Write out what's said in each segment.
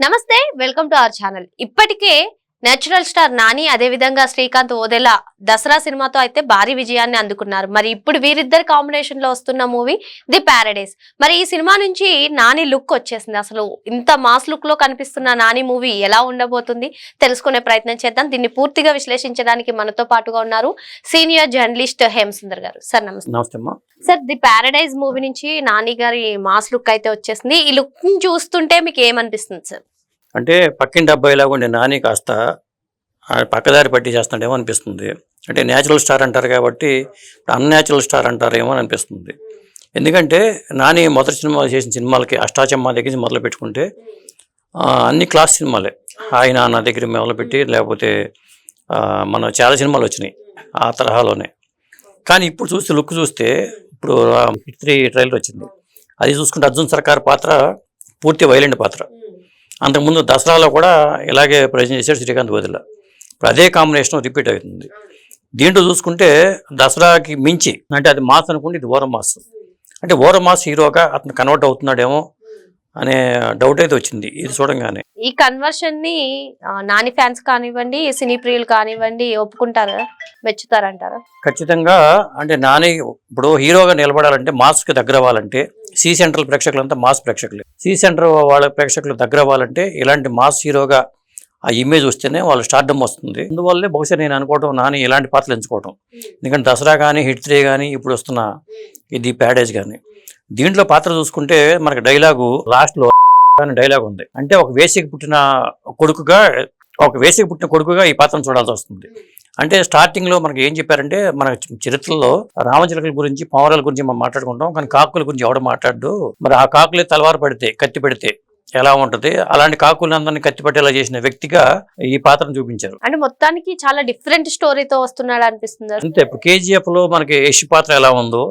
నమస్తే welcome to our channel. ఇప్పటికే natural star Nani అదే విధంగా శ్రీకాంత్ ఓదెలా దసరా సినిమాతో అయితే భారీ విజయాన్ని అందుకున్నారు. మరి ఇప్పుడు వీరిద్దరి కాంబినేషన్లో వస్తున్న మూవీ ది ప్యారడైస్ మరి ఈ సినిమా నుంచి నాని లుక్ వచ్చేసింది. అసలు ఇంత మాస్ లుక్లో కనిపిస్తున్న నాని మూవీ ఎలా ఉండబోతుంది? తెలుసుకునే ప్రయత్నం చేద్దాం. దీన్ని పూర్తిగా విశ్లేషించడానికి మనతో పాటుగా ఉన్నారు సీనియర్ జర్నలిస్ట్ హేమసుందర్ గారు. సార్ నమస్తే. నమస్తే సార్ ది ప్యారడైజ్ మూవీ నుంచి నాని గారి మాస్ లుక్ అయితే వచ్చేసింది. ఈ లుక్ చూస్తుంటే మీకు ఏమనిపిస్తుంది సార్? అంటే పక్కింటి అబ్బాయిలాగా ఉండే నాని కాస్త పక్కదారి పట్టి చేస్తున్నాడేమో అనిపిస్తుంది. అంటే న్యాచురల్ స్టార్ అంటారు కాబట్టి అన్యాచురల్ స్టార్ అంటారేమో అని అనిపిస్తుంది. ఎందుకంటే నాని మొదటి సినిమా చేసిన సినిమాలకి అష్టాచమ్మ దగ్గర నుంచి మొదలు పెట్టుకుంటే అన్ని క్లాస్ సినిమాలే. ఆయన నా దగ్గర మొదలుపెట్టి లేకపోతే మన చాలా సినిమాలు వచ్చినాయి ఆ తరహాలోనే. కానీ ఇప్పుడు చూస్తే లుక్ చూస్తే ఇప్పుడు త్రీ ట్రైలర్ వచ్చింది. అది చూసుకుంటే అర్జున్ సర్కార్ పాత్ర పూర్తి వైలెంట్ పాత్ర. అంతకుముందు దసరాలో కూడా ఇలాగే ప్రజెంట్ చేశాడు శ్రీకాంత్ వదిల ఇప్పుడు అదే కాంబినేషన్ రిపీట్ అవుతుంది. దీంట్లో చూసుకుంటే దసరాకి మించి అంటే అది మాస్ అనుకుంటే ఇది ఓర మాస్. అంటే ఓర మాస్ హీరోగా అతను కన్వర్ట్ అవుతున్నాడేమో అనే డౌట్ అయితే వచ్చింది. ఇది చూడంగానే. ఈ కన్వర్షన్ని నాని ఫ్యాన్స్ కానివ్వండి సినీ ప్రియులు కానివ్వండి ఒప్పుకుంటారా? మెచ్చుతారంటారా? ఖచ్చితంగా అంటే నాని ఇప్పుడు హీరోగా నిలబడాలంటే మాస్కి దగ్గర అవ్వాలంటే సి సెంట్రల్ ప్రేక్షకులంతా మాస్ ప్రేక్షకులే. సి సెంటర్ వాళ్ళ ప్రేక్షకులు దగ్గర అవ్వాలంటే ఇలాంటి మాస్ హీరోగా ఆ ఇమేజ్ వస్తేనే వాళ్ళ స్టార్డమ్ వస్తుంది. అందువల్లే బహుశా నేను అనుకోవటం నాని ఇలాంటి పాత్రలు ఎంచుకోవటం. ఎందుకంటే దసరా కానీ హిట్ త్రీ కానీ ఇప్పుడు వస్తున్న ఇది ప్యాడేజ్ కానీ దీంట్లో పాత్ర చూసుకుంటే మనకి డైలాగు లాస్ట్లో అని డైలాగ్ ఉంది. అంటే ఒక వేసికి పుట్టిన కొడుకుగా ఒక వేసికి పుట్టిన కొడుకుగా ఈ పాత్రను చూడాల్సి వస్తుంది. అంటే స్టార్టింగ్లో మనకి ఏం చెప్పారంటే మన చరిత్రలో రామచిలకల గురించి పావురాల గురించి మనం మాట్లాడుకుంటాం. కానీ కాకుల గురించి ఎవడ మాట్లాడు మరి ఆ కాకులే తలవారు పడితే కత్తి పెడితే ఎలా ఉంటది? అలాంటి కాకులందరినీ కత్తి పట్టేలా చేసిన వ్యక్తిగా ఈ పాత్రను చూపించారు. అంటే మొత్తానికి చాలా డిఫరెంట్ స్టోరీతో వస్తున్నాడు అనిపిస్తుంది అంతే ఇప్పుడు కేజీఎఫ్లో మనకి యశ్ పాత్ర ఎలా ఉందో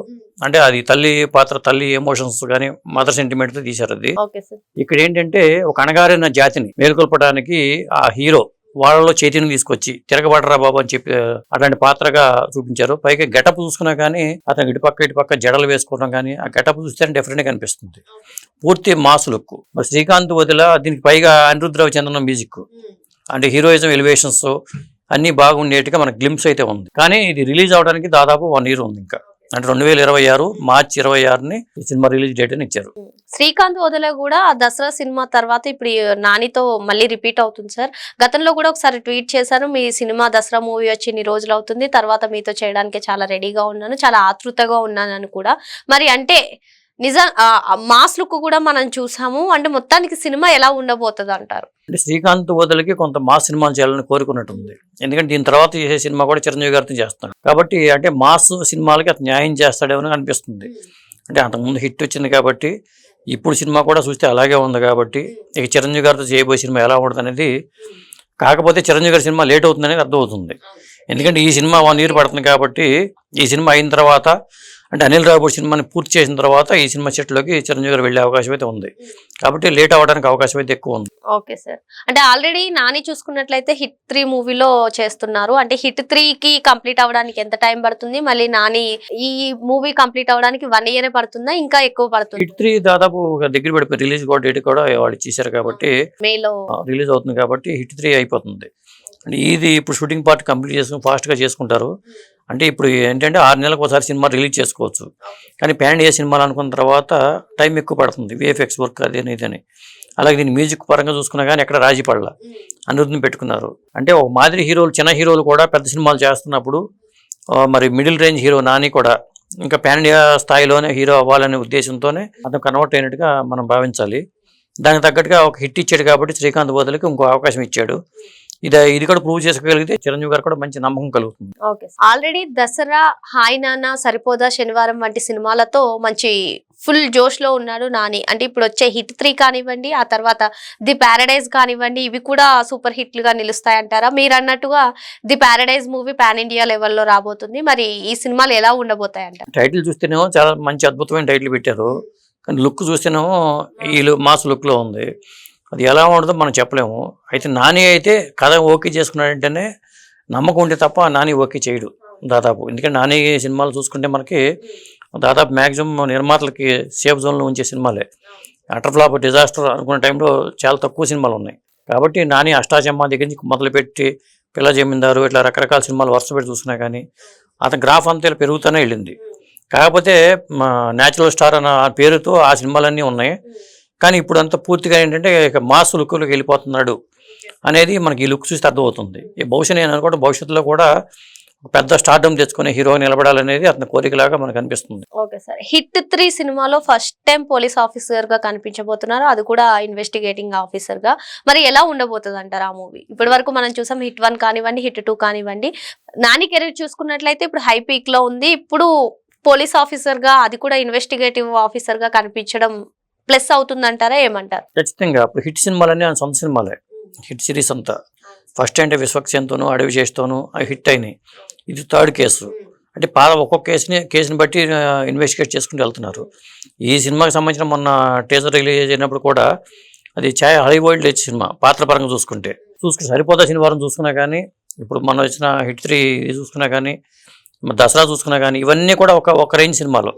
అంటే అది తల్లి పాత్ర తల్లి ఎమోషన్స్ కానీ మదర్ సెంటిమెంట్తో తీశారు అది. ఇక్కడ ఏంటంటే ఒక అణగారిన జాతిని మేలుకొల్పడానికి ఆ హీరో వాళ్ళలో చైతన్యం తీసుకొచ్చి తిరగబడరా బాబు అని చెప్పి అట్లాంటి పాత్రగా చూపించారు. పైగా గెటప్ చూసుకున్నా కానీ అతను ఇటుపక్క ఇటుపక్క జడలు వేసుకోవడం కానీ ఆ గెటప్ చూస్తే డిఫరెంట్ కనిపిస్తుంది పూర్తి మాస్ లుక్. మరి శ్రీకాంత్ వదిల దీనికి పైగా అనిరుద్ధ్ రవిచంద్రన్ మ్యూజిక్ అంటే హీరోయిజం ఎలివేషన్స్ అన్ని బాగుండేట్టుగా మనకు గ్లిమ్స్ అయితే ఉంది. కానీ ఇది రిలీజ్ అవడానికి దాదాపు వన్ ఇయర్ ఉంది ఇంకా. అంటే రెండు వేల ఇరవై ఆరు మార్చి ఇరవై ఆరుని ఈ సినిమా రిలీజ్ డేట్ అని ఇచ్చారు. శ్రీకాంత్ వదల కూడా ఆ దసరా సినిమా తర్వాత ఇప్పుడు నానితో మళ్ళీ రిపీట్ అవుతుంది సార్. గతంలో కూడా ఒకసారి ట్వీట్ చేశారు మీ సినిమా దసరా మూవీ వచ్చి ఇన్ని రోజులు అవుతుంది తర్వాత మీతో చేయడానికి చాలా రెడీగా ఉన్నాను చాలా ఆతృతగా ఉన్నాను కూడా. మరి అంటే నిజం మాస్ లుక్ కూడా మనం చూసాము. అంటే మొత్తానికి సినిమా ఎలా ఉండబోతుంది అంటారు అంటే శ్రీకాంత్ వదలకి కొంత మాస్ సినిమాలు చేయాలని కోరుకున్నట్టుంది. ఎందుకంటే దీని తర్వాత చేసే సినిమా కూడా చిరంజీవి గారితో చేస్తాడు కాబట్టి అంటే మాస్ సినిమాలకి అతను న్యాయం చేస్తాడేమో అని అనిపిస్తుంది. అంటే అంతకుముందు హిట్ వచ్చింది కాబట్టి ఇప్పుడు సినిమా కూడా చూస్తే అలాగే ఉంది కాబట్టి ఇక చిరంజీవి గారితో చేయబోయే సినిమా ఎలా ఉంటుంది అనేది కాకపోతే చిరంజీవి గారి సినిమా లేట్ అవుతుంది అనేది అర్థమవుతుంది ఎందుకంటే ఈ సినిమా వన్ ఇయర్ పడుతుంది కాబట్టి ఈ సినిమా అయిన తర్వాత అంటే అనిల్ రావుపూడి సినిమాని పూర్తి చేసిన తర్వాత ఈ సినిమా సెట్లోకి చిరంజీవి గారు వెళ్ళే అవకాశం అయితే ఉంది. కాబట్టి లేట్ అవ్వడానికి అవకాశం అయితే ఎక్కువ ఉంది. Okay sir. అంటే ఆల్రెడీ నాని చూసుకున్నట్లయితే హిట్ త్రీ మూవీలో చేస్తున్నారు. అంటే హిట్ త్రీ కి కంప్లీట్ అవ్వడానికి ఎంత టైం పడుతుంది? మళ్ళీ నాని ఈ మూవీ కంప్లీట్ అవ్వడానికి వన్ ఇయర్ పడుతుందా? ఇంకా ఎక్కువ పడుతుంది? హిట్ త్రీ దాదాపు ఒక దగ్గర పడిపోయి రిలీజ్ కూడా డేట్ కూడా వాళ్ళు ఇచ్చేసారు కాబట్టి మేలో రిలీజ్ అవుతుంది కాబట్టి హిట్ త్రీ అయిపోతుంది. అంటే ఇది ఇప్పుడు షూటింగ్ పార్ట్ కంప్లీట్ చేసుకుని ఫాస్ట్గా చేసుకుంటారు. అంటే ఇప్పుడు ఏంటంటే ఆరు నెలలకు ఒకసారి సినిమా రిలీజ్ చేసుకోవచ్చు. కానీ ప్యాన్ ఏ సినిమాలు అనుకున్న తర్వాత టైం ఎక్కువ పడుతుంది. విఎఫ్ఎక్స్ వర్క్ అది అని ఇది అని. అలాగే దీని మ్యూజిక్ పరంగా చూసుకున్నా కానీ ఎక్కడ రాజీ పడల అనిరుద్ధిని పెట్టుకున్నారు. అంటే ఒక మాదిరి హీరోలు చిన్న హీరోలు కూడా పెద్ద సినిమాలు చేస్తున్నప్పుడు మరి మిడిల్ రేంజ్ హీరో నాని కూడా ఇంకా ప్యాన్ ఇండియా స్థాయిలోనే హీరో అవ్వాలనే ఉద్దేశంతోనే అతను కన్వర్ట్ అయినట్టుగా మనం భావించాలి. దానికి తగ్గట్టుగా ఒక హిట్ ఇచ్చాడు కాబట్టి శ్రీకాంత్ బోధలకి ఇంకో అవకాశం ఇచ్చాడు. ఇది ఇది కూడా ప్రూవ్ చేసుకోగలిగితే చిరంజీవి గారు కూడా మంచి నమ్మకం కలుగుతుంది. ఓకే ఆల్రెడీ దసరా హాయ్ నాన్న సరిపోదా శనివారం వంటి సినిమాలతో మంచి ఫుల్ జోష్లో ఉన్నాడు నాని. అంటే ఇప్పుడు వచ్చే హిట్ త్రీ కానివ్వండి ఆ తర్వాత ది ప్యారడైజ్ కానివ్వండి ఇవి కూడా సూపర్ హిట్లుగా నిలుస్తాయంటారా? మీరు అన్నట్టుగా the Paradise movie pan India లెవెల్లో రాబోతుంది. మరి ఈ సినిమాలు ఎలా ఉండబోతాయంట? టైటిల్ చూస్తేనేమో చాలా మంచి అద్భుతమైన టైటిల్ పెట్టారు. కానీ లుక్ చూస్తేనేమో ఈ లు- మాస్ లుక్లో ఉంది. అది ఎలా ఉండదో మనం చెప్పలేము. అయితే నాని అయితే కథ ఓకే చేసుకున్నాడంటేనే నమ్మకం ఉంటే తప్ప నాని ఓకే చేయడు దాదాపు. ఎందుకంటే నాని సినిమాలు చూసుకుంటే మనకి దాదాపు మ్యాక్సిమం నిర్మాతలకి సేఫ్ జోన్లో ఉంచే సినిమాలే. అటర్ ఫ్లాప్ డిజాస్టర్ అనుకున్న టైంలో చాలా తక్కువ సినిమాలు ఉన్నాయి. కాబట్టి నాని అష్టాచమ్మ దగ్గర నుంచి మొదలుపెట్టి పిల్ల జమీందారు ఇట్లా రకరకాల సినిమాలు వరుస పెట్టి చూసినా కానీ అతని గ్రాఫ్ అంతా ఇలా పెరుగుతూనే వెళ్ళింది. కాకపోతే మా న్యాచురల్ స్టార్ అన్న ఆ పేరుతో ఆ సినిమాలన్నీ ఉన్నాయి. కానీ ఇప్పుడు అంతా పూర్తిగా ఏంటంటే మాస్ లుక్లోకి వెళ్ళిపోతున్నాడు అనేది మనకి ఈ లుక్ చూస్తే అర్థమవుతుంది. ఈ బహుశా నేను అనుకోవడం భవిష్యత్తులో కూడా ఒక పెద్ద స్టార్డమ్ తెచ్చుకునే హీరో నిలబడాలనేది అతని కోరికలాగా మనకు అనిపిస్తుంది. Okay sir. హిట్ త్రీ సినిమాలో ఫస్ట్ టైం పోలీస్ ఆఫీసర్గా కనిపించబోతున్నారు. అది కూడా ఇన్వెస్టిగేటింగ్ ఆఫీసర్గా మరి ఎలా ఉండబోతుంది అంటారు ఆ మూవీ? ఇప్పటి వరకు మనం చూసాం హిట్ వన్ కానివ్వండి హిట్ టూ కానివ్వండి. నాని కెరీర్ చూసుకున్నట్లయితే ఇప్పుడు హై పీక్లో ఉంది. ఇప్పుడు పోలీస్ ఆఫీసర్గా అది కూడా ఇన్వెస్టిగేటివ్ ఆఫీసర్గా కనిపించడం ప్లస్ అవుతుందంటారా ఏమంటారు? ఖచ్చితంగా. అప్పుడు హిట్ సినిమాలన్నీ ఆయన సొంత సినిమాలే. హిట్ సిరీస్ అంతా. ఫస్ట్ అంటే విశ్వక్సేన్తోనూ అడవి చేస్తోనూ అవి హిట్ అయినాయి. ఇది థర్డ్ కేసు. అంటే పాత ఒక్కొక్క కేసుని కేసుని బట్టి ఇన్వెస్టిగేట్ చేసుకుంటూ వెళ్తున్నారు. ఈ సినిమాకి సంబంధించిన మొన్న టీజర్ రిలీజ్ అయినప్పుడు కూడా అది ఛాయ్ హాలీవుడ్ లేచి సినిమా. పాత్ర పరంగా చూసుకుంటే. చూసుకుంటే సరిపోతా శనివారం చూసుకున్నా కానీ ఇప్పుడు మన వచ్చిన హిట్ త్రీ చూసుకున్నా కానీ దసరా చూసుకున్నా కానీ ఇవన్నీ కూడా ఒక ఒక రేంజ్ సినిమాలు.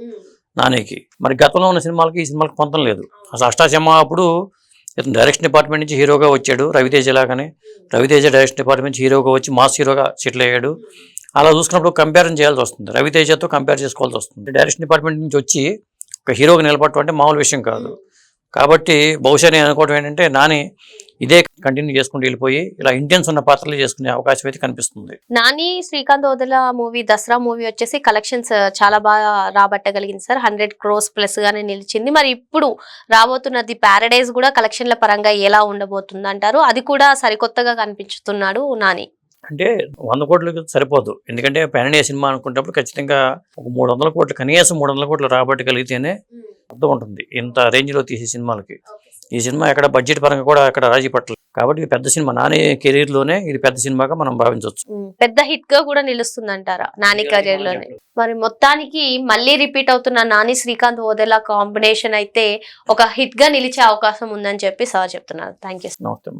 నానికి. మరి గతంలో ఉన్న సినిమాలకి ఈ సినిమాలకు పొందడం లేదు. అసలు అష్టాచమ్మ అప్పుడు ఇతను డైరెక్షన్ డిపార్ట్మెంట్ నుంచి హీరోగా వచ్చాడు రవితేజ లాగానే. రవితేజ డైరెక్షన్ డిపార్ట్మెంట్ నుంచి హీరోగా వచ్చి మాస్ హీరోగా సెటిల్ అయ్యాడు. అలా చూసుకున్నప్పుడు కంపారిజన్ చేయాల్సి వస్తుంది. రవితేజతో కంపేర్ చేసుకోవాల్సి వస్తుంది. డైరెక్షన్ డిపార్ట్మెంట్ నుంచి వచ్చి ఒక హీరోగా నిలబడటం అంటే మామూలు విషయం కాదు. కాబట్టి బహుశా నేను అనుకోవడం ఏంటంటే నాని ఇదే కంటిన్యూ చేసుకుంటూ వెళ్ళిపోయి ఇలా ఇంటెన్స్ ఉన్న పాత్రలు చేసుకునే అవకాశం అయితే కనిపిస్తుంది. నాని శ్రీకాంత్ ఓదెల మూవీ దసరా మూవీ వచ్చేసి కలెక్షన్స్ uh, చాలా బాగా రాబట్టగలిగింది సార్. హండ్రెడ్ క్రోస్ ప్లస్ గానే నిలిచింది. మరి ఇప్పుడు రాబోతున్నది ప్యారడైజ్ కూడా కలెక్షన్ల పరంగా ఎలా ఉండబోతుంది అంటారు అది కూడా సరికొత్తగా కనిపించుతున్నాడు నాని. అంటే వంద కోట్లకి సరిపోదు. ఎందుకంటే పెనడే సినిమా అనుకున్నప్పుడు ఖచ్చితంగా ఒక మూడు వందల కోట్లు కనీసం మూడు వందల కోట్లు రాబట్టగలిగితేనే అర్థం ఉంటుంది. ఇంత రేంజ్లో తీసే సినిమాలకి. ఈ సినిమా ఎక్కడ బడ్జెట్ పరంగా కూడా ఎక్కడ రాజీ పట్టలేదు. కాబట్టి ఇది పెద్ద సినిమా. నాని కెరీర్లోనే ఇది పెద్ద సినిమాగా మనం భావించవచ్చు పెద్ద హిట్గా కూడా నిలుస్తుంది అంటారా నాని కెరీర్లోనే మరి మొత్తానికి మళ్ళీ రిపీట్ అవుతున్న నాని శ్రీకాంత్ ఓదెలా కాంబినేషన్ అయితే ఒక హిట్గా నిలిచే అవకాశం ఉందని చెప్పి సార్ చెప్తున్నారు. థ్యాంక్ యూ నమస్తే